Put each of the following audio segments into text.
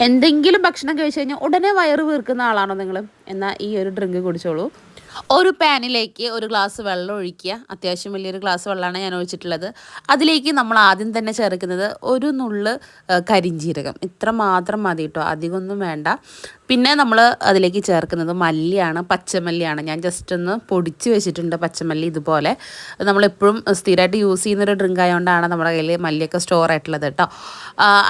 എന്തെങ്കിലും ഭക്ഷണം കഴിച്ചു കഴിഞ്ഞാൽ ഉടനെ വയറ് വീർക്കുന്ന ആളാണോ നിങ്ങൾ? എന്നാൽ ഈ ഒരു ഡ്രിങ്ക് കുടിച്ചോളൂ. ഒരു പാനിലേക്ക് ഒരു ഗ്ലാസ് വെള്ളം ഒഴിക്കുക. അത്യാവശ്യം വലിയൊരു ഗ്ലാസ് വെള്ളമാണ് ഞാൻ ഒഴിച്ചിട്ടുള്ളത്. അതിലേക്ക് നമ്മൾ ആദ്യം തന്നെ ചേർക്കുന്നത് ഒരു നുള്ള് കരിഞ്ജീരകം ഇത്ര മാത്രം മതി കേട്ടോ അധികമൊന്നും വേണ്ട. പിന്നെ നമ്മൾ അതിലേക്ക് ചേർക്കുന്നത് മല്ലിയാണ് പച്ചമല്ലിയാണ്. ഞാൻ ജസ്റ്റ് ഒന്ന് പൊടിച്ച് വെച്ചിട്ടുണ്ട് പച്ചമല്ലി ഇതുപോലെ. നമ്മളെപ്പോഴും സ്ഥിരമായിട്ട് യൂസ് ചെയ്യുന്നൊരു ഡ്രിങ്ക് ആയതുകൊണ്ടാണ് നമ്മുടെ കയ്യിൽ മല്ലിയൊക്കെ സ്റ്റോർ ആയിട്ടുള്ളത് കേട്ടോ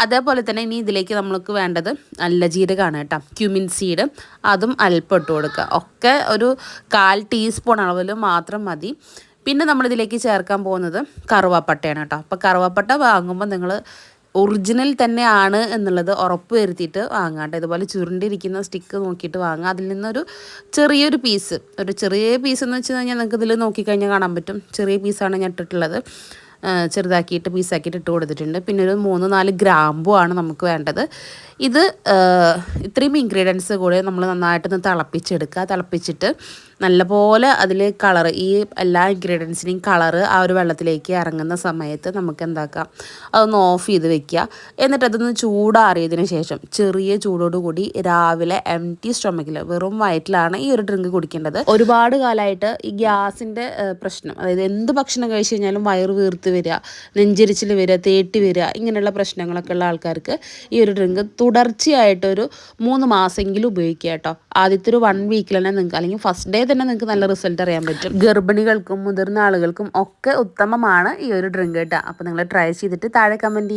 അതേപോലെ തന്നെ ഇനി ഇതിലേക്ക് നമ്മൾക്ക് വേണ്ടത് നല്ല ജീരകമാണ് കേട്ടോ ക്യുമിൻ സീഡ് അതും അല്പം ഇട്ട് കൊടുക്കുക. ഒക്കെ ഒരു കാൽ ടീസ്പൂൺ അളവിൽ മാത്രം മതി. പിന്നെ നമ്മളിതിലേക്ക് ചേർക്കാൻ പോകുന്നത് കറുവാപ്പട്ടയാണ് കേട്ടോ. അപ്പോൾ കറുവാപ്പട്ട വാങ്ങുമ്പോൾ നിങ്ങൾ ഒറിജിനൽ തന്നെയാണ് എന്നുള്ളത് ഉറപ്പ് വരുത്തിയിട്ട് വാങ്ങാം കേട്ടോ. ഇതുപോലെ ചുരുണ്ടിരിക്കുന്ന സ്റ്റിക്ക് നോക്കിയിട്ട് വാങ്ങാം അതിൽ നിന്നൊരു ചെറിയൊരു പീസ് ഒരു ചെറിയ പീസ് എന്ന് വെച്ച് കഴിഞ്ഞാൽ നിങ്ങൾക്ക് ഇതിൽ നോക്കിക്കഴിഞ്ഞാൽ കാണാൻ പറ്റും. ചെറിയ പീസാണ് ഞാൻ ഇട്ടിട്ടുള്ളത്. ചെറുതാക്കിയിട്ട് പീസാക്കിയിട്ട് ഇട്ട് കൊടുത്തിട്ടുണ്ട്. പിന്നെ ഒരു മൂന്ന് നാല് ഗ്രാമ്പു ആണ് നമുക്ക് വേണ്ടത്. ഇത് ഇത്രയും ഇൻഗ്രീഡിയൻസ് കൂടെ നമ്മൾ നന്നായിട്ടൊന്ന് തിളപ്പിച്ചെടുക്കുക. തിളപ്പിച്ചിട്ട് നല്ലപോലെ അതിൽ കളർ ഈ എല്ലാ ഇൻഗ്രീഡിയൻസിനെയും കളറ് ആ ഒരു വെള്ളത്തിലേക്ക് ഇറങ്ങുന്ന സമയത്ത് നമുക്ക് എന്താക്കാം? അതൊന്ന് ഓഫ് ചെയ്ത് വെക്കുക. എന്നിട്ട് അതൊന്ന് ചൂടാറിയതിന് ശേഷം ചെറിയ ചൂടോടുകൂടി രാവിലെ എം ടി സ്റ്റൊമക്കിൽ വെറും വയറ്റിലാണ് ഈ ഒരു ഡ്രിങ്ക് കുടിക്കേണ്ടത്. ഒരുപാട് കാലമായിട്ട് ഈ ഗ്യാസിന്റെ പ്രശ്നം അതായത് എന്ത് ഭക്ഷണം കഴിച്ചു കഴിഞ്ഞാലും വയറ് വീർത്ത് വരിക നെഞ്ചിരിച്ചിൽ വരിക തേട്ടി വരിക ഇങ്ങനെയുള്ള പ്രശ്നങ്ങളൊക്കെ ഉള്ള ആൾക്കാർക്ക് ഈ ഒരു ഡ്രിങ്ക് തുടർച്ചയായിട്ടൊരു മൂന്ന് മാസമെങ്കിലും ഉപയോഗിക്കുക കേട്ടോ. ആദ്യത്തെ ഒരു വൺ വീക്കിൽ തന്നെ നിങ്ങൾക്ക് അല്ലെങ്കിൽ ഫസ്റ്റ് ഡേ തന്നെ നിങ്ങൾക്ക് നല്ല റിസൾട്ട് അറിയാൻ പറ്റും. ഗർഭിണികൾക്കും മുതിർന്ന ആളുകൾക്കും ഒക്കെ ഉത്തമമാണ് ഈ ഒരു ഡ്രിങ്ക് കേട്ടോ. അപ്പോൾ നിങ്ങൾ ട്രൈ ചെയ്തിട്ട് താഴെ കമന്റ്